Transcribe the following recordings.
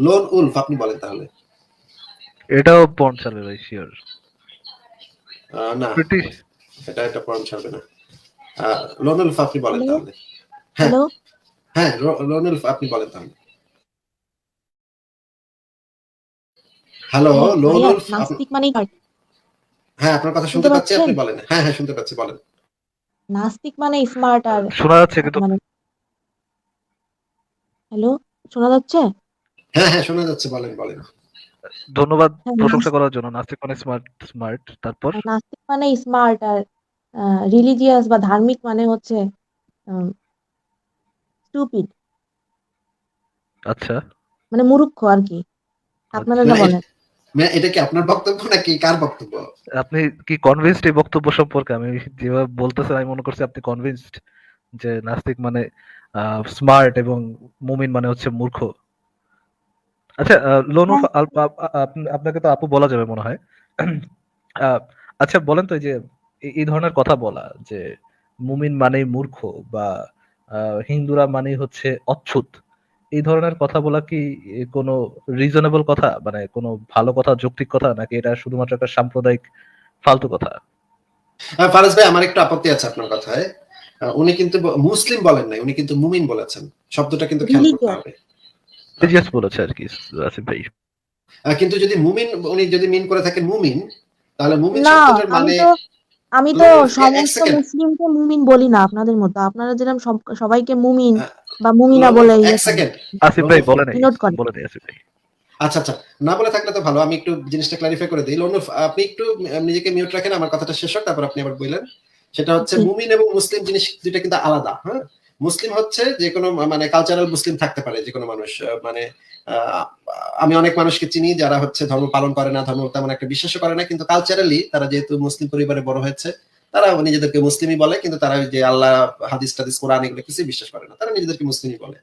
Loan Wolf আপনি বলেন তাহলে। এটাও পর্ন চালে ভাই শিওর না। ব্রিটিশ এটা এটা পড়ান ছাড়বে না। লোন উলফ আপনি বলেন তাহলে। হ্যাঁ। হ্যালো হ্যাঁ লোন উলফ আপনি বলেন তাহলে। হ্যালো লোন উলফ নাস্তিক কার- হ্যাঁ। আপনার কথা শুনতে পাচ্ছি আপনি বলেন। হ্যাঁ হ্যাঁ শুনতে পাচ্ছি বলেন। নাস্তিক মানে স্মার্ট আর শোনা যাচ্ছে কিন্তু। মানে হ্যালো শোনা যাচ্ছে? হ্যাঁ হ্যাঁ শোনা যাচ্ছে বলেন বলেন। ধন্যবাদ হ্যাঁ, প্রশংসা করার জন্য। নাস্তিক মানে স্মার্ট স্মার্ট তারপর? নাস্তিক মানে স্মার্ট আর রিলিজিয়াস বা ধার্মিক মানে হচ্ছে স্টুপিড আচ্ছা। মানে মূর্খ আর কি। আপনারা না, বলেন। এটা কি আপনার বক্তব্য নাকি কার বক্তব্য? আপনি কি কনভিন্সড এই বক্তব্য সম্পর্কে? আমি যেভাবে বলতেছেন আমি মনে করছি আপনি কনভিন্সড যে নাস্তিক মানে স্মার্ট এবং মুমিন মানে হচ্ছে মূর্খ। আচ্ছা লোনু হ্যাঁ। আপ- আপ- আপ- আপনাকে তো আপু বলা যাবে মনে হয়। আচ্ছা বলেন তো যে এই- ধরনের কথা বলা যে মুমিন মানেই মূর্খ বা হিন্দুরা মানেই হচ্ছে অচ্ছুত। এই ধরনের কথা বলা কি কোনো রিজনেবল কথা? মানে কোনো ভালো কথা যৌক্তিক কথা? নাকি এটা শুধুমাত্র একটা সাম্প্রদায়িক ফালতু কথা? ফারাজ ভাই আমার একটু আপত্তি আছে আপনার কথায়। উনি কিন্তু মুসলিম বলেন নাই উনি কিন্তু মুমিন বলেছেন। শব্দটা কিন্তু খেয়াল করতে হবে। রিলিজিয়াস বলেছে আর কি আসিফ ভাই কিন্তু যদি মুমিন উনি যদি মিন করে থাকেন মুমিন তাহলে মুমিন শব্দটার আমি মানে তো আমি তো সমস্ত মুসলিমকে মুমিন বলি না আপনাদের মতো। আপনারা যেরকম সবাইকে মুমিন। বা মুমিনা বলে ইয়ে সেকেন্ড আসিফ ভাই বলে নেই। বলে নেই আসিফ ভাই আচ্ছা আচ্ছা। না বলে থাকলে তো ভালো আমি একটু জিনিসটা ক্লারিফাই করে দিই। লনুফ আপনি একটু নিজেকে মিউট রাখেন আমার কথাটা শেষ হোক তারপর আপনি আবার বললেন। সেটা হচ্ছে মুমিন এবং মুসলিম জিনিস দুইটা কিন্তু আলাদা হ্যাঁ? মুসলিম হচ্ছে যে কোনো মানে কালচারাল মুসলিম থাকতে পারে যে কোনো মানুষ। মানে আমি অনেক মানুষকে চিনি যারা হচ্ছে ধর্ম পালন করে না, ধর্ম তেমন একটা বিশ্বাস করে না, কিন্তু কালচারালি তারা যেহেতু মুসলিম পরিবারে বড় হয়েছে তারা নিজেদেরকে মুসলিমই বলে, কিন্তু তারা যে আল্লাহ হাদিস টাদিস, কোরআন এগুলো কিছুই বিশ্বাস করে না, তারা নিজেদেরকে মুসলিমই বলে।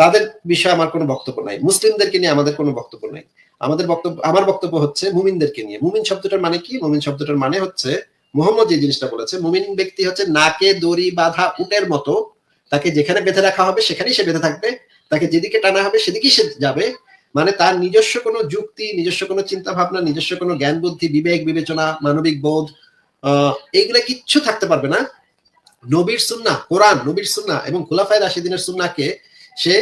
তাদের বিষয়ে আমার কোনো বক্তব্য নাই। মুসলিমদেরকে নিয়ে আমাদের কোনো বক্তব্য নাই। আমাদের বক্তব্য, আমার বক্তব্য হচ্ছে মুমিনদেরকে নিয়ে। মুমিন শব্দটার মানে কি? মুমিন শব্দটার মানে হচ্ছে, মোহাম্মদ যে জিনিসটা বলেছে, মুমিন ব্যক্তি হচ্ছে নাকে দড়ি বাঁধা উটের মতো তাকে যেখানে বেঁধে রাখা হবে, সেখানেই সে বেঁধে থাকবে। তাকে যেদিকে টানা হবে, সেদিকেই সে যাবে। মানে তার নিজস্ব কোনো যুক্তি, নিজস্ব কোনো চিন্তা ভাবনা নিজস্ব কোনো জ্ঞান, বুদ্ধি, বিবেক, বিবেচনা, মানবিক বোধ এইগুলা কিচ্ছু থাকতে পারবে না। নবীর সুন্না কোরআন, নবীর সুন্না এবং খুলাফায় রাশিদিনের সুন্নাকে সে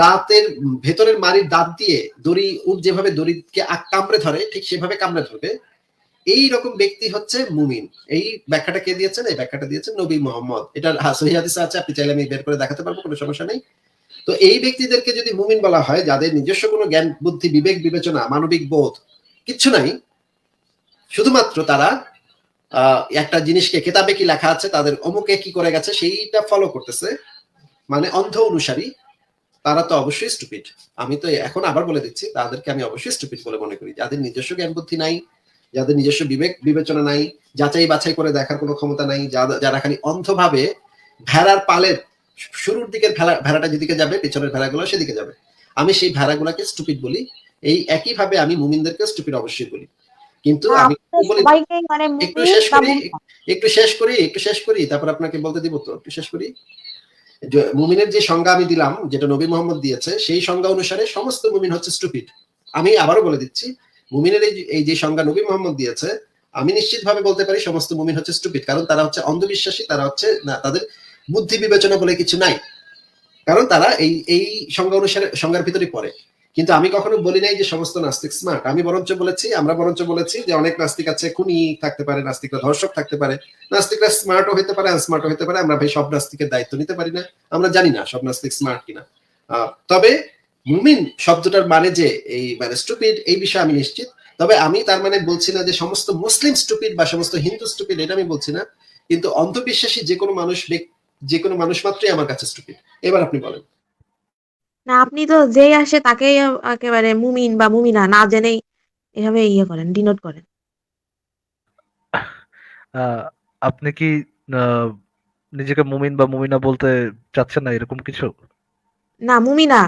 দাঁতের, ভেতরের মারির দাঁত দিয়ে দড়ি, উট যেভাবে দড়িকে কামড়ে ধরে, ঠিক সেভাবে কামড়ে ধরবে। এই রকম ব্যক্তি হচ্ছে মুমিন। এই ব্যাখ্যাটা কে দিয়েছেন? এই ব্যাখ্যাটা দিয়েছেন নবী মোহাম্মদ। এটা হ্যাঁ, সহিহ হাদিসে আছে আপনি চাইলে আমি বের করে দেখাতে পারব কোনো সমস্যা নেই। তো এই ব্যক্তিদেরকে যদি মুমিন বলা হয় যাদের নিজস্ব কোনো জ্ঞান বুদ্ধি বিবেক বিবেচনা মানবিক বোধ কিচ্ছু নাই শুধুমাত্র তারা একটা জিনিসকে কেতাবে কি লেখা আছে তাদের অমুকে কি করে গেছে সেইটা ফলো করতেছে। মানে অন্ধ অনুসারী তারা তো অবশ্যই স্টুপিড আমি তো এখন আবার বলে দিচ্ছি তাদেরকে আমি অবশ্যই স্টুপিড বলে মনে করি। যাদের নিজস্ব জ্ঞান বুদ্ধি নাই যাদের নিজস্ব বিবেক বিবেচনা নাই যাচাই বাছাই করে দেখার কোনো ক্ষমতা নাই যারা খালি অন্ধভাবে ভেড়ার পালের শুরুর দিকের ভেড়া ভেড়াটা যেদিকে যাবে পেছনের ভেড়াগুলো সেদিকে যাবে। আমি সেই ভেড়াগুলোকে স্টুপিড বলি এই একই ভাবে আমি মুমিনদেরকে স্টুপিড অবশ্যই বলি। কিন্তু আমি মানে একটু শেষ করি একটু শেষ করি একটু শেষ করি তারপর আপনাকে বলতে দিব তো একটু শেষ করি। মুমিনের যে সংজ্ঞা আমি দিলাম যেটা নবী মোহাম্মদ দিয়েছে সেই সংজ্ঞা অনুসারে সমস্ত মুমিন হচ্ছে স্টুপিড আমি আবারও বলে দিচ্ছি মুমিনের এই যে- সংজ্ঞা নবী মোহাম্মদ দিয়েছে, আমি নিশ্চিতভাবে বলতে পারি সমস্ত মুমিন হচ্ছে স্টুপিড কারণ তারা হচ্ছে অন্ধবিশ্বাসী, তারা হচ্ছে, না, তাদের বুদ্ধি বিবেচনা বলে কিছু নাই। কারণ তারা এই এই সংজ্ঞা অনুসারে, সংজ্ঞার ভিতরে পড়ে। কিন্তু আমি কখনো বলি নাই যে সমস্ত নাস্তিক স্মার্ট আমি বরঞ্চ বলেছি, আমরা বরঞ্চ বলেছি যে অনেক নাস্তিক আছে, খুনি থাকতে পারে, নাস্তিকরা ধর্ষক থাকতে পারে, নাস্তিকরা স্মার্টও হতে পারে আনস্মার্টও হতে পারে। আমরা ভাই সব নাস্তিকের দায়িত্ব নিতে পারি না। আমরা জানি না সব নাস্তিক স্মার্ট কিনা। তবে মুমিন শব্দটার মানে যে এই মানে স্টুপিড এই বিষয়ে আমি নিশ্চিত। তবে আমি তার মানে বলছি না যে সমস্ত মুসলিম স্টুপিড বা সমস্ত হিন্দু স্টুপিড এটা আমি বলছি না। কিন্তু অন্ধবিশ্বাসী যে কোনো মানুষ যে কোনো মানুষ মাত্রই আমার কাছে স্টুপিড এবার আপনি বলেন। না আপনি তো যেই আসে তাকেই একেবারে মুমিন বা মুমিনা না জেনেই এভাবে ইয়ে করেন ডিনোট করেন। আহ, আপনি কি আহ, নিজেকে মুমিন বা মুমিনা বলতে চাচ্ছেন না এরকম কিছু? না মুমিনা।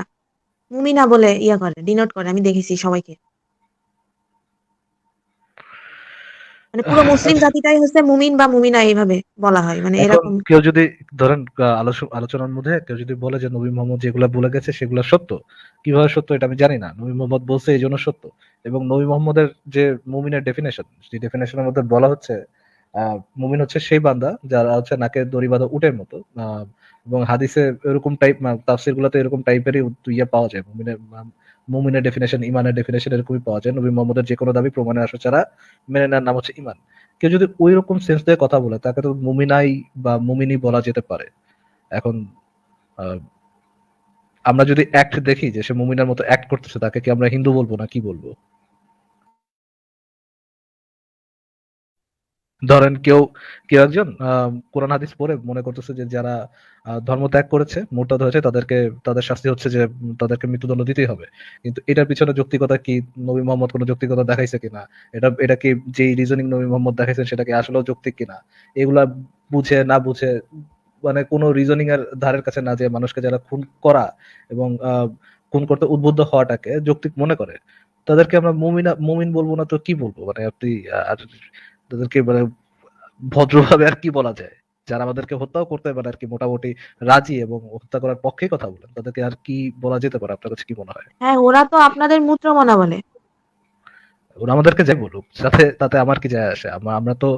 মুমিনা বলে ইয়ে করে ডিনোট করে আমি দেখেছি সবাইকে। মানে পুরো মুসলিম জাতিটাই হচ্ছে মুমিন বা মুমিনা এইভাবে বলা হয় মানে এরকম। কেউ যদি ধরেন আলোচনার মধ্যে কেউ যদি বলে যে নবী মোহাম্মদ যেগুলা বলে গেছে সেগুলো সত্য কীভাবে সত্য এটা আমি জানি না। নবী মোহাম্মদ বলছে এই জন্য সত্য। এবং নবী মোহাম্মদের যে মুমিনের ডেফিনেশন সেই ডেফিনেশনের মধ্যে বলা হচ্ছে মুমিন হচ্ছে সেই বান্দা যারা হচ্ছে নাকে দড়ি বাঁধা উটের মতো। এবং হাদিসে এরকম টাইপ তাফসির গুলাতে এরকম টাইপেরই ইয়ে পাওয়া যায়। মুমিনের মুমিনের ডেফিনেশন ইমানের ডেফিনেশন এরকমই পাওয়া যায়। নবী মোহাম্মদের যে কোনো দাবি প্রমাণে আসা ছাড়া মেনে নেওয়ার নাম হচ্ছে ইমান। কেউ যদি ওই রকম সেন্স দিয়ে কথা বলে, তাকে তো মুমিনাই বা মুমিনি বলা যেতে পারে। এখন আমরা যদি অ্যাক্ট দেখি যে সে মুমিনার মতো অ্যাক্ট করতেছে, তাকে কি আমরা হিন্দু বলব না কি বলব? ধরেন কেউ কেউ একজন কোরআন হাদিস পড়ে মনে করতেছে যে যারা ধর্ম ত্যাগ করেছে, মোরতাদ হয়েছে, তাদেরকে, তাদের শাস্তি হচ্ছে যে তাদেরকে মৃত্যুদণ্ড দিতেই হবে। কিন্তু এটার পিছনে যৌক্তিকতা কি নবী মোহাম্মদ কোনো যৌক্তিকতা দেখাইছে কিনা? এটা এটা কি যে রিজনিং নবী মোহাম্মদ দেখাইছেন, সেটা কি আসলেও যৌক্তিক কিনা? এগুলা বুঝে, না বুঝে মানে কোনো রিজনিং এর ধারের কাছে না যে মানুষকে যারা খুন করা এবং খুন করতে উদ্বুদ্ধ হওয়াটাকে যৌক্তিক মনে করে। তাদেরকে আমরা মুমিনা, মুমিন বলব না তো কি বলব? মানে আপনি, আর তাদেরকে মানে ভদ্রভাবে আর কি বলা যায়? যারা আমাদেরকে হত্যাও করতে পারে আর কি মোটামুটি রাজি এবং হত্যা করার পক্ষে কথা বলেন। তাদেরকে আর কি বলা যেতে পারে? আপনার কাছে কি মনে হয়? হ্যাঁ ওরা তো আপনাদের মূত্রমনা বলে। ওরা আমাদেরকে যাই বলুক সাথে তাতে আমার কি যায় আসে? আমরা আমরা তো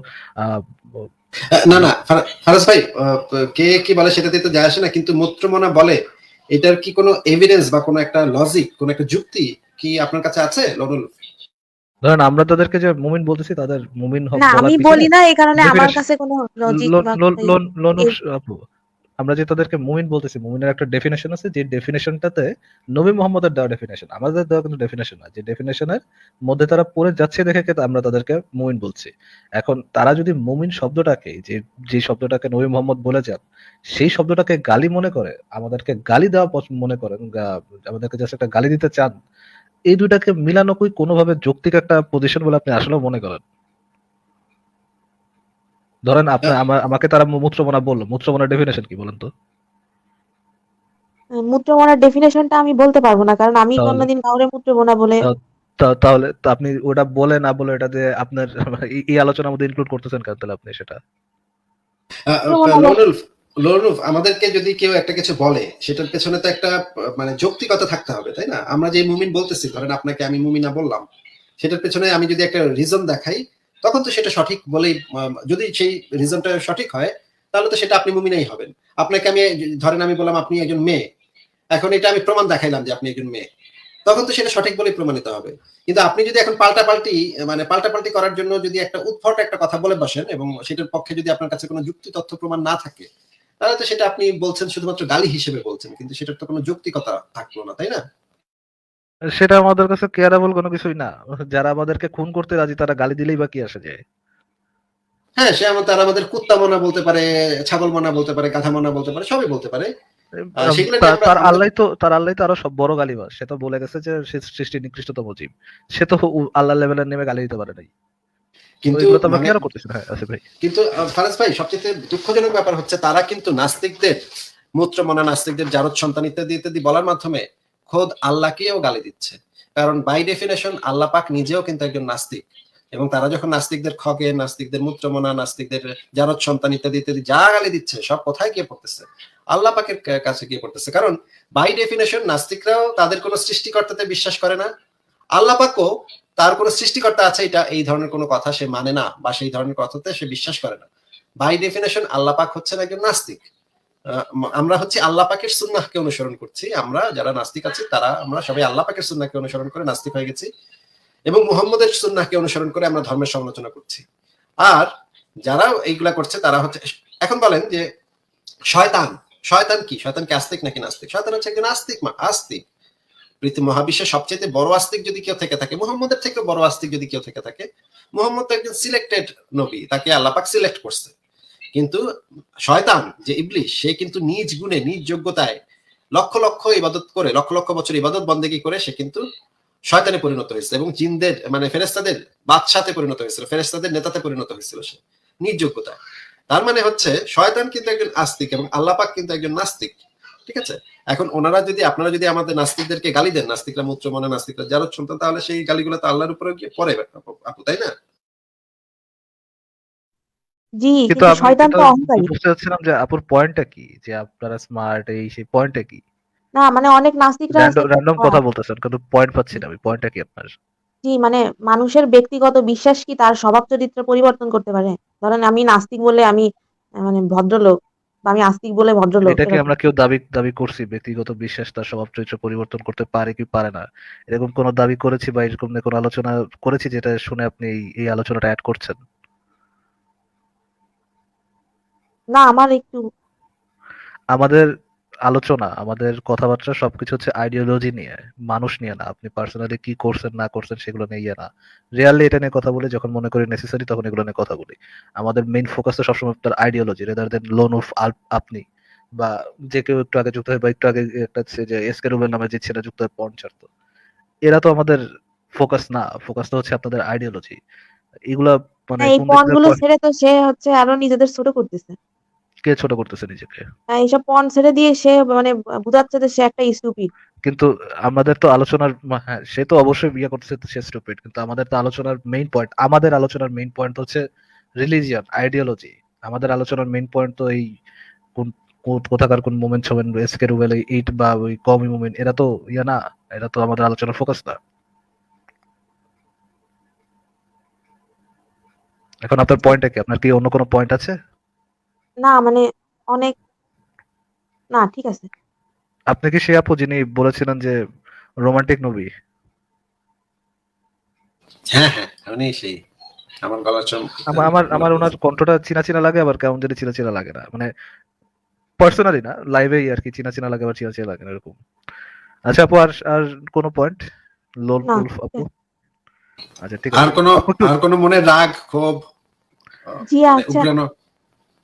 না না ফারা- ফারাজ ভাই কে কি বলে সেটাতে তো যায় আসে না কিন্তু মূত্রমনা বলে এটার কি কোনো এভিডেন্স বা কোনো একটা লজিক কোনো একটা যুক্তি কি আপনার কাছে আছে লরুল ধরেন আমরা তাদেরকে যে মুমিন বলতেছি তাদের মুমিন হক না আমি বলি না এই কারণে আমার কাছে কোনো লজিক আপু, আমরা যে তাদেরকে মুমিন বলতেছি মুমিনের একটা ডেফিনেশন আছে যে ডেফিনেশনটাতে নবী মোহাম্মদের দেওয়া ডেফিনেশন আমাদের দেওয়া কিন্তু ডেফিনেশন না যে ডেফিনেশনের মধ্যে তারা পড়ে যাচ্ছে দেখে আমরা তাদেরকে মুমিন বলছি। এখন তারা যদি মুমিন শব্দটাকে যে যে শব্দটাকে নবী মোহাম্মদ বলে যান সেই শব্দটাকে গালি মনে করে আমাদেরকে গালি দেওয়া মনে করেন আমাদেরকে জাস্ট একটা গালি দিতে চান এই দুটাকে মিলানো কই কোনোভাবে যৌক্তিক একটা পজিশন বলে আপনি আসলে মনে করেন? ধরেন আপনার আমার আমাকে তারা মূত্রমনা বলল। মূত্রমনার ডেফিনেশন কি বলেন তো? মূত্রমনার ডেফিনেশনটা আমি বলতে পারব না কারণ আমি তাহলে? কোনোদিন কাউরে মূত্রমনা বলে তাহলে তো আপনি ওটা বলে না বলে এটা যে আপনার এই- এই আলোচনার মধ্যে ইনক্লুড করতেছেন কেন তাহলে আপনি সেটা? লরুল আমাদেরকে যদি কেউ একটা কিছু বলে, সেটার পেছনে তো একটা মানে যৌক্তিকতা থাকতে হবে, তাই না? আমরা যে মুমিন বলতেছি, ধরেন আপনাকে আমি মুমিনা বললাম, সেটার পেছনে আমি যদি একটা রিজন দেখাই, তখন তো সেটা সঠিক বলেই যদি সেই রিজনটা সঠিক হয়, তাহলে তো সেটা আপনি মুমিনাই হবেন। আপনাকে আমি, ধরেন আমি বললাম আপনি একজন মেয়ে, এখন এটা আমি প্রমাণ দেখাইলাম যে আপনি একজন মেয়ে, তখন তো সেটা সঠিক বলেই প্রমাণিত হবে। কিন্তু আপনি যদি এখন পাল্টাপাল্টি মানে পাল্টাপাল্টি করার জন্য যদি একটা উদ্ভট একটা কথা বলে বসেন, এবং সেটার পক্ষে যদি আপনার কাছে কোনো যুক্তি তথ্য প্রমাণ না থাকে তাহলে তো সেটা আপনি বলছেন শুধুমাত্র গালি হিসেবে বলছেন কিন্তু সেটার তো কোনো যৌক্তিকতা থাকল না তাই না? সেটা আমাদের কাছে কেয়ারেবল কোনো কিছুই না। যারা আমাদেরকে খুন করতে রাজি তারা গালি দিলেই বা কি আসে যায়? হ্যাঁ সে আমার তারা আমাদের কুত্তা মনা বলতে পারে ছাগল মনা বলতে পারে গাধা মনা বলতে পারে সবই বলতে পারে। তার- আল্লাহ তো তার আল্লাহ তো আরও সব বড় গালিবাস সে তো বলে গেছে যে সৃষ্টি নিকৃষ্টতম জীব। সে তো আল্লাহ লেভেলের নেমে গালি দিতে পারে নাই। কিন্তু মানে- কিন্তু ফারাজ ভাই সবচেয়ে দুঃখজনক ব্যাপার হচ্ছে তারা কিন্তু নাস্তিকদের মূত্রমনা নাস্তিকদের জারদ সন্তান ইত্যাদি ইত্যাদি বলার মাধ্যমে খোদ আল্লাহকেও গালি দিচ্ছে। কারণ বাই ডেফিনেশন আল্লাহ পাক নিজেও কিন্তু একজন নাস্তিক। এবং তারা যখন নাস্তিকদের খগে নাস্তিকদের মূত্রমনা নাস্তিকদের জারদ সন্তান ইত্যাদি ইত্যাদি যা গালি দিচ্ছে সব কোথায় গিয়ে পড়তেছে? আল্লাহ পাকের কাছে গিয়ে পড়তেছে। কারণ বাই ডেফিনেশন নাস্তিকরাও তাদের কোনো সৃষ্টিকর্তাতে বিশ্বাস করে না। আল্লাহ পাকও তার কোনো সৃষ্টিকর্তা আছে, এটা এই ধরনের কোনো কথা সে মানে না বা সেই ধরনের কথাতে সে বিশ্বাস করে না। বাই ডেফিনেশন আল্লাহ পাক হচ্ছেন একজন নাস্তিক। আমরা হচ্ছে আল্লাহ পাকের সুন্নাহকে অনুসরণ করছি। আমরা যারা নাস্তিক আছি, তারা, আমরা সবাই আল্লাহ পাকের সুন্নাহকে অনুসরণ করে নাস্তিক হয়ে গেছি এবং মুহাম্মদের সুন্নাহকে অনুসরণ করে আমরা ধর্মের সমালোচনা করছি। আর যারা এইগুলা করছে, তারা হচ্ছে, এখন বলেন যে শয়তান শয়তান কি? শয়তান কি আস্তিক নাকি নাস্তিক? শয়তান হচ্ছে একজন আস্তিক মা, আস্তিক। পৃথিবী মহাবিশ্বের সবচেয়ে বড় আস্তিক যদি কেউ থেকে থাকে, মুহাম্মদের থেকে বড় আস্তিক যদি কেউ থেকে থাকে, মুহাম্মদ একজন সিলেক্টেড নবী, তাকে আল্লাপাক সিলেক্ট করছে। কিন্তু শয়তান যে ইবলিশ, সে কিন্তু নিজ গুণে, নিজ যোগ্যতায় লক্ষ লক্ষ ইবাদত করে, লক্ষ লক্ষ বছর ইবাদত বন্দেগী করে সে কিন্তু শয়তানে পরিণত হয়েছে এবং জিনদের মানে ফেরেস্তাদের বাদশাতে পরিণত হয়েছিল ফেরেস্তাদের নেতাতে পরিণত হয়েছিল সে, নিজ যোগ্যতায়। তার মানে হচ্ছে, শয়তান কিন্তু একজন আস্তিক এবং আল্লাপাক কিন্তু একজন নাস্তিক। ঠিক আছে? এখন ওনারা যদি আপনারা যদি আমাদের নাস্তিকদেরকে গালি দেন নাস্তিকরা মূত্র মনে নাস্তিকরা যারা সন্তান তাহলে সেই গালিগুলো তো আল্লাহর উপরে গিয়ে পড়ে আপু তাই না? জি কিন্তু কিন্তু শয়তান তো অহংকারী। বুঝতে চাচ্ছিলাম যে আপুর পয়েন্টটা কি? যে আপনারা স্মার্ট এই সেই পয়েন্টটা কি? না মানে অনেক নাস্তিকরা আছে। র্যান্ডম র্যান্ডম কথা বলতেছেন কিন্তু পয়েন্ট পাচ্ছি না আমি পয়েন্টটা কি আপনার? জি মানে মানুষের ব্যক্তিগত বিশ্বাস কি তার স্বভাব চরিত্র পরিবর্তন করতে পারে? ধরেন আমি নাস্তিক বলে আমি মানে ভদ্রলোক আমি আস্তিক বলে ভদ্রলোক এটা কি আমরা কেউ দাবি দাবি করছি ব্যক্তিগত বিশ্বাস তার স্বভাব চরিত্র পরিবর্তন করতে পারে কি পারে না। এরকম কোনো দাবি করেছি বা এরকম কোনো আলোচনা করেছি যেটা শুনে আপনি এই- এই আলোচনাটা অ্যাড করছেন? না আমার একটু আমাদের আলোচনা আমাদের কথাবার্তা সবকিছু হচ্ছে আইডিওলজি নিয়ে মানুষ নিয়ে না। আপনি পার্সোনালি কি করছেন না করছেন সেগুলো নিয়ে ইয়ে না। রিয়ালি এটা নিয়ে কথা বলি যখন মনে করি নেসেসারি তখন এগুলো নিয়ে কথা বলি। আমাদের মেইন ফোকাস তো সবসময় তার ideology rather than loan of আপনি। বা যে কেউ একটু আগে যুক্ত হয় বা একটু আগে একটা যে এসকে রুবেল নামে যে ছেলে যুক্ত হয় ছাড়তো। এরা তো আমাদের ফোকাস না। ফোকাস তো হচ্ছে আপনাদের আইডিওলজি এগুলা মানে এই কোন দিক পণ থেকে গুলো ছেড়ে তো সে হচ্ছে আরও নিজেদের ছোট করতেছে। কে ছোট করতেছে নিজেকে? এইসব পণ ছেড়ে দিয়ে সে মানে বুঝাচ্ছে যে সে একটা স্টুপিড কিন্তু আমাদের তো আলোচনার হ্যাঁ সে তো অবশ্যই বিয়ে করতেছে সে স্টুপিড কিন্তু আমাদের তো আলোচনার মেইন পয়েন্ট আমাদের আলোচনার মেইন পয়েন্ট হচ্ছে রিলিজিয়ন আইডিওলজি আমাদের আলোচনার মেইন পয়েন্ট তো এই কোন কোথাকার কোন মুভমেন্ট ছবেন এসকে রুবেল এই এইট বা ওই কমি মুভমেন্ট এরা তো ইয়া না এরা তো আমাদের আলোচনার ফোকাস না। এখন আপনার পয়েন্টটা কি? আপনার কি অন্য কোনো পয়েন্ট আছে? না মানে অনেক না ঠিক আছে। আপনি কি সে আপু যিনি বলেছিলেন যে রোমান্টিক মুভি। হ্যাঁ হ্যাঁ উনি সেই আমার আমার আমার ওনার কণ্ঠটা চিনা চিনা লাগে আবার কেমন জানি চিনা চিনা লাগে না। মানে পার্সোনালি না লাইভেই আর কি চিনা চিনা লাগে আবার চিনা চিনা লাগে না এরকম। আচ্ছা আপু আর আর কোনো পয়েন্ট লোল আপু? আচ্ছা ঠিক আর কোনো আর কোনো মনে রাগ ক্ষোভ? জি আচ্ছা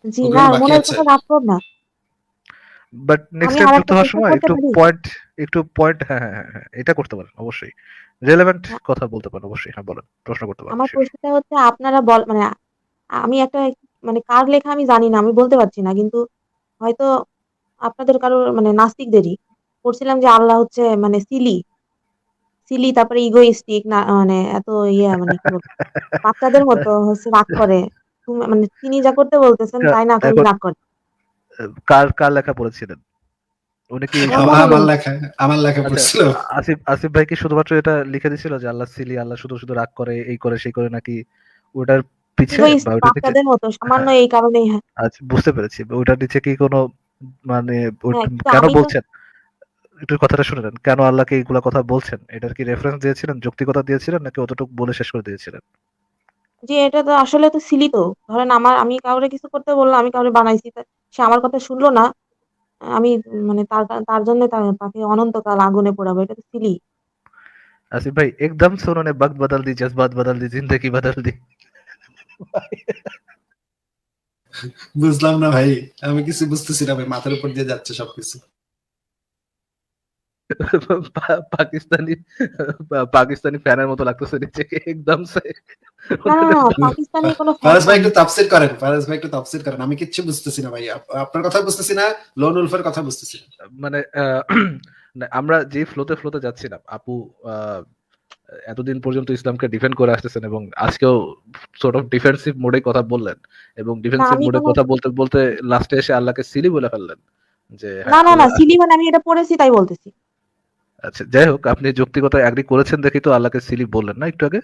জি না মনের আছে? কথা না। বাট নেক্সট টাইম যুক্ত হওয়ার সময় একটু পয়েন্ট একটু পয়েন্ট হ্যাঁ হ্যাঁ হ্যাঁ হ্যাঁ এটা করতে পারেন অবশ্যই। রেলেভেন্ট কথা বলতে পারেন অবশ্যই হ্যাঁ বলেন প্রশ্ন করতে পারেন আমার প্রশ্নটা হচ্ছে আপনারা বল মানে আমি একটা মানে কার লেখা আমি জানি না আমি বলতে পারছি না কিন্তু হয়তো আপনাদের কারও মানে নাস্তিকদেরই। পড়ছিলাম যে আল্লাহ হচ্ছে মানে সিলি। সিলি তারপরে ইগোইস্টিক না মানে এত ইয়ে মানে বাচ্চাদের মতো হচ্ছে রাগ করে। মানে তিনি যা করতে বলতেছেন তাই না? করে রাগ করে। কার কার লেখা পড়েছিলেন? উনি কি আমার আমার আমার নেই। লেখা আমার লেখা আচ্ছা, পড়ছিল। আসিফ আসিফ ভাই কি শুধুমাত্র এটা লিখে দিছিল যে আল্লাহ সিলি আল্লাহ শুধু শুধু রাগ করে এই করে সেই করে নাকি ওটার পিছে বা মতো সামান্য এই কারণেই হ্যাঁ। আচ্ছা বুঝতে পেরেছি। ওটার নিচে কি কোনো মানে হ্যাঁ, কেন বলছেন? একটু কথাটা শুনে নেন। কেন আল্লাহকে এইগুলা কথা বলছেন? এটার কি রেফারেন্স দিয়েছিলেন? যৌক্তিকতা দিয়েছিলেন? নাকি অতটুকু বলে শেষ করে দিয়েছিলেন? যে এটা তো আসলে তো সিলি তো। ধরেন আমার আমি কাউরে কিছু করতে বললাম আমি কাউরে বানাইছি সে আমার কথা শুনলো না। আমি মানে তার তার জন্য তাকে অনন্তকাল আগুনে পোড়াবো এটা তো সিলি আসিফ ভাই একদম সুরনে বাক বদল দি জজবাত বদল দি জিন্দেগি বদল দি। বুঝলাম না ভাই আমি কিছু বুঝতেছি না ভাই মাথার উপর দিয়ে যাচ্ছে সবকিছু। পাকিস্তানি পাকিস্তানি ফ্যানের মতো লাগতেছে নিজেকে একদম সে পাকিস্তানি কোনো ফারাজ ভাই একটু তাফসির করেন ফারাজ ভাই একটু তাফসির করেন। আমি কিচ্ছু বুঝতেছি না ভাই। আপনার কথা বুঝতেছি না লোন উলফের কথা বুঝতেছি মানে আমরা যে ফ্লোতে ফ্লোতে যাচ্ছিলাম আপু আহ, এতদিন পর্যন্ত ইসলামকে ডিফেন্ড করে আসতেছেন এবং আজকেও সর্ট অফ ডিফেন্সিভ মোডে কথা বললেন এবং ডিফেন্সিভ মোডে কথা বলতে বলতে লাস্টে এসে আল্লাহকে সিলি বলে ফেললেন যে না হ্যাঁ, না না সিলি মানে আমি এটা পড়েছি তাই বলতেছি। আচ্ছা যাই হোক আপনি যৌক্তিকতা অ্যাগ্রি করেছেন দেখি তো আল্লাহকে সিলি বললেন না একটু আগে?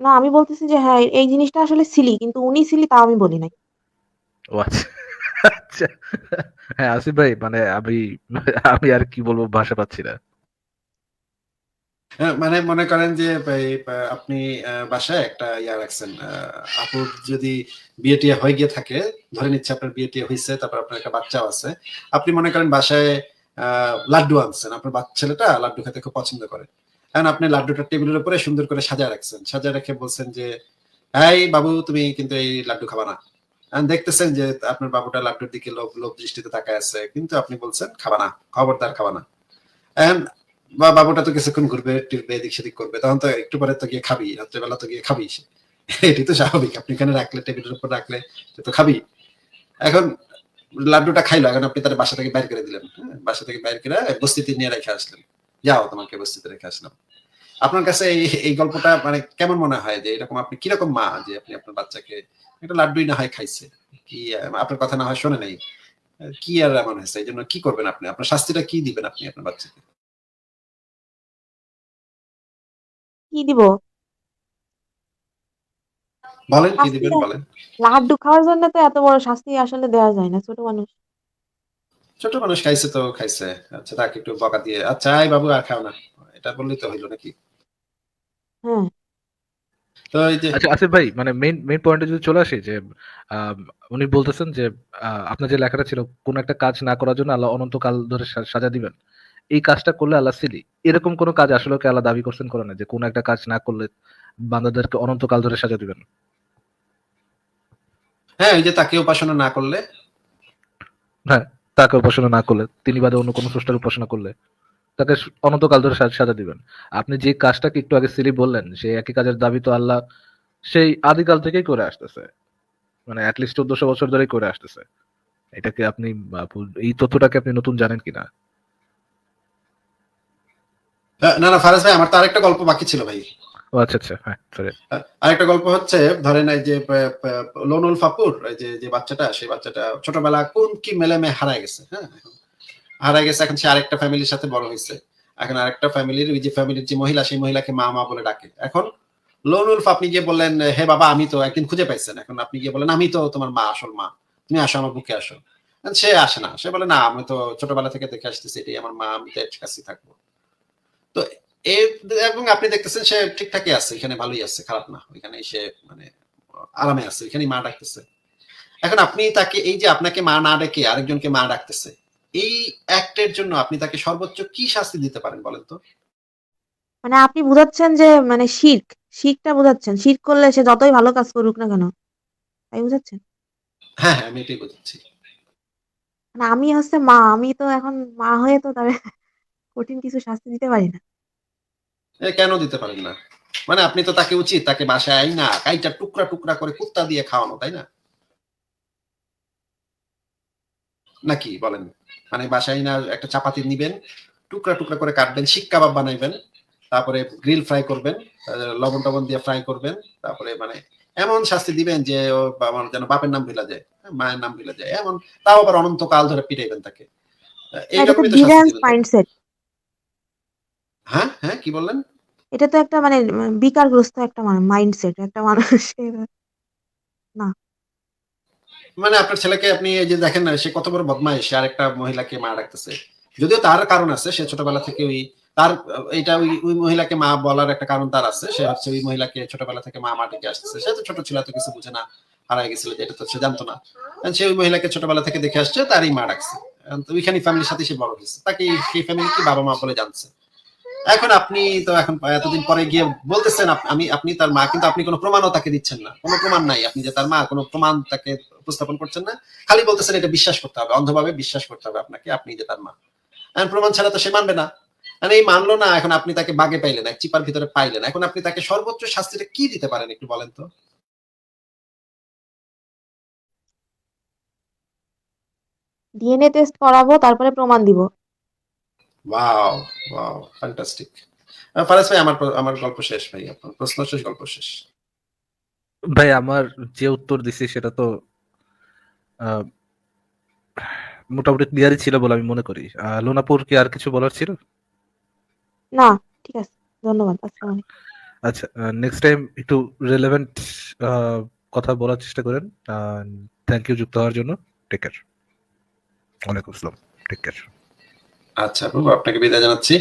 না আমি বলতেছি যে হ্যাঁ এই জিনিসটা আসলে সিলি কিন্তু উনি সিলি তাও আমি বলি নাই। ও আচ্ছা আচ্ছা। হ্যাঁ আসিফ ভাই মানে আমি আমি আর কি বলব ভাষা পাচ্ছি না। হ্যাঁ, মানে মনে করেন যে আপনি আহ, বাসায় একটা ইয়া রাখছেন আহ, আপুর যদি বিয়ে টিয়ে হয়ে গিয়ে থাকে ধরে নিচ্ছে আপনার বিয়ে টিয়ে হয়েছে তারপর আপনার একটা বাচ্চাও আছে আপনি মনে করেন বাসায় লাড্ডু আনছেন। আপনার বাচ্চা ছেলেটা লাড্ডু খেতে খুব পছন্দ করে। এখন আপনি লাড্ডুটা টেবিলের উপরে সুন্দর করে সাজায় রাখছেন। সাজায় রেখে বলছেন যে, এই বাবু, তুমি কিন্তু এই লাড্ডু খাবা না। দেখতেছেন যে, আপনার বাবুটা লাড্ডুর দিকে লোভ লোভ দৃষ্টিতে তাকায় আছে। কিন্তু আপনি বলছেন, খাবা না, খবরদার খাবা না। বা, বাবুটা তো কিছুক্ষণ ঘুরবে, টিরবে, এদিক সেদিক করবে। তখন তো একটু পরে তো গিয়ে খাবি, রাত্রেবেলা তো গিয়ে খাবি। সে। এটি তো স্বাভাবিক। আপনি এখানে রাখলে, টেবিলের উপর রাখলে তো খাবি এখন লাড্ডুটা খাইলো এখন আপনি তার বাসা থেকে বাইর করে দিলেন হ্যাঁ, বাসা থেকে বাইর করে বস্তিতে নিয়ে রেখে আসলেন। যাও তোমাকে বস্তিতে রেখে আসলাম। আপনার কাছে এই এই গল্পটা মানে কেমন মনে হয় যে এরকম আপনি কীরকম মা যে আপনি আপনার বাচ্চাকে একটা লাড্ডুই না হয় খাইছে? কি আপনার কথা না হয় শোনে নাই। কি আর এমন হয়েছে? এই জন্য কি করবেন আপনি? আপনার শাস্তিটা কি দিবেন আপনি আপনার বাচ্চাকে? কি দিব? বলেন কি দিবেন বলেন। লাড্ডু খাওয়ার জন্য তো এত বড় শাস্তি আসলে দেওয়া যায় না ছোট মানুষ। ছোট মানুষ খাইছে তো খাইছে। আচ্ছা তাকে একটু বকা দিয়ে আচ্ছা আই বাবু আর খাও না। এটা বললেই তো হইল নাকি? হ্যাঁ। তো এই যে আচ্ছা আসিফ ভাই মানে মেইন মেইন পয়েন্টে যদি চলে আসি যে উনি বলতেছেন যে আপনার যে লেখাটা ছিল কোন একটা কাজ না করার জন্য আল্লাহ অনন্তকাল ধরে সা- সাজা দিবেন। এই কাজটা করলে আল্লাহ সিলি এরকম কোন কাজ আসলে কি আল্লাহ দাবি করছেন করে না যে কোন একটা কাজ না করলে বান্দাদেরকে অনন্তকাল ধরে সাজা দিবেন। হ্যাঁ এই যে তাকে উপাসনা না করলে। হ্যাঁ তাকে উপাসনা না করলে তিনি বাদে অন্য কোনো স্রষ্টার উপাসনা করলে তাকে অনন্তকাল ধরে সাজা দিবেন। আপনি যে কাজটাকে একটু আগে সিলি বললেন সেই একই কাজের দাবি তো আল্লাহ সেই আদিকাল থেকেই করে আসতেছে। মানে অ্যাটলিস্ট চোদ্দশো বছর ধরেই করে আসতেছে। এটাকে আপনি এই তথ্যটাকে আপনি নতুন জানেন কিনা? না না ফারাজ ভাই আমার তো আরেকটা গল্প বাকি ছিল ভাই। আচ্ছা আচ্ছা হ্যাঁ আরেকটা গল্প হচ্ছে, ধরেন এই যে লোনুল ফাপুর যে যে বাচ্চাটা, সেই বাচ্চাটা ছোটবেলা কোন কি মেলেমে হারায় গেছে হ্যাঁ? হারায় গেছে, এখন সে আরেকটা ফ্যামিলির সাথে বড় হয়েছে। এখন আরেকটা ফ্যামিলির ওই যে ফ্যামিলির যে মহিলা, সেই মহিলাকে মা মা বলে ডাকে। এখন লোনুল আপনি গিয়ে বললেন, হে বাবা, আমি তো একদিন খুঁজে পাইছেন। এখন আপনি গিয়ে বলেন, আমি তো তোমার মা, আসল মা। তুমি আসো, আমার বুকে আসো। সে আসে না। সে বলে, না, আমি তো ছোটবেলা থেকে দেখে আসতেছি, এটাই আমার মা, আমি তো কাছেই থাকব। তো এবং আপনি দেখতেছেন সে ঠিকঠাকই আছে এখানে ভালোই আছে খারাপ না। ওইখানে সে মানে আরামে আছে এখানেই মা ডাকতেছে। এখন আপনি তাকে এই যে আপনাকে মা না ডেকে আরেকজনকে মা ডাকতেছে এই অ্যাক্টের জন্য আপনি তাকে সর্বোচ্চ কি শাস্তি দিতে পারেন বলেন তো? মানে আপনি বুঝাচ্ছেন যে মানে শির্ক শির্কটা বুঝাচ্ছেন। শির্ক করলে সে যতই ভালো কাজ করুক না কেন তাই বুঝাচ্ছেন? হ্যাঁ হ্যাঁ আমি এটাই বুঝছি মানে আমি হচ্ছে মা আমি তো এখন মা হয়ে তো তার কঠিন কিছু শাস্তি দিতে পারি না। কেন দিতে পারেন না? মানে আপনি তো তাকে উচিত তাকে বাসায় আই না কাইটা টুকরা টুকরা করে কুত্তা দিয়ে খাওয়ানো তাই না? নাকি বলেন? মানে বাসায় না একটা চাপাতি নিবেন টুকরা টুকরা করে কাটবেন শিক কাবাব বানাইবেন তারপরে গ্রিল ফ্রাই করবেন লবণ টবণ দিয়ে ফ্রাই করবেন তারপরে মানে এমন শাস্তি দিবেন যে ও আমার যেন বাপের নাম ভুলা যায় হ্যাঁ, মায়ের নাম ভুলা যায় এমন তাও আবার অনন্ত কাল ধরে পিটাইবেন তাকে। আহ, এটা তো এইরকমই তো শাস্তি ডিভেন্স দিবেন তাকে। মাইন্ডসেট হ্যাঁ হ্যাঁ কি বললেন? এটা তো একটা মানে বিকারগ্রস্ত একটা মাইন্ডসেট একটা মানুষের মানে আপনার ছেলেকে আপনি এই যে দেখেন না সে কত বড় বদমাইশ সে আরেকটা মহিলাকে মা ডাকতেছে। যদিও তার কারণ আছে সে ছোটবেলা থেকে ওই তার এটা ওই মহিলাকে মা বলার একটা কারণ তার আছে। সে হচ্ছে ওই মহিলাকে ছোটবেলা থেকে মা মা ডেকে আসতেছে। সে তো ছোট ছিল তো কিছু বুঝে না হারাই গেছিল যে এটা তো সে জানতো না। সে ওই মহিলাকে ছোটবেলা থেকে দেখে আসছে তারই মা ডাকছে। ওইখানে ফ্যামিলির সাথে সে বড় হয়েছে। তাকে সেই ফ্যামিলি কি বাবা মা বলে জানছে। এখন আপনি তো এখন এতদিন পরে গিয়ে বলতেছেন আমি আপনি তার মা কিন্তু আপনি কোনো প্রমাণও তাকে দিচ্ছেন না। কোনো প্রমাণ নাই। আপনি যে তার মা কোনো প্রমাণ তাকে উপস্থাপন করছেন না। খালি বলতেছেন এটা বিশ্বাস করতে হবে অন্ধভাবে বিশ্বাস করতে হবে আপনাকে আপনি যে তার মা। এখন প্রমাণ ছাড়া তো সে মানবে না। আর এই মানলো না এখন আপনি তাকে বাগে পাইলেন এক চিপার ভিতরে পাইলেন। এখন আপনি তাকে সর্বোচ্চ শাস্তিটা কি দিতে পারেন একটু বলেন তো? ডিএনএ টেস্ট করাবো তারপরে প্রমাণ দিব। ওয়াও। ওয়াও ফ্যান্টাস্টিক ফারাজ ভাই আমার আমার গল্প শেষ ভাই আপনার প্রশ্ন শেষ গল্প শেষ। ভাই আমার যে উত্তর দিছি সেটা তো আহ, মোটামুটি ক্লিয়ারই ছিল বলে আমি মনে করি। লোনাপুর কি আর কিছু বলার ছিল? না ঠিক আছে। ধন্যবাদ আসসালামু আলাইকুম। আচ্ছা নেক্সট টাইম একটু রেলেভেন্ট কথা বলার চেষ্টা করেন। থ্যাংক ইউ যুক্ত হওয়ার জন্য। টেক কেয়ার ওয়ালাইকুম আসসালাম। টেক কেয়ার আচ্ছা আপনাকে বিদায় জানাচ্ছি।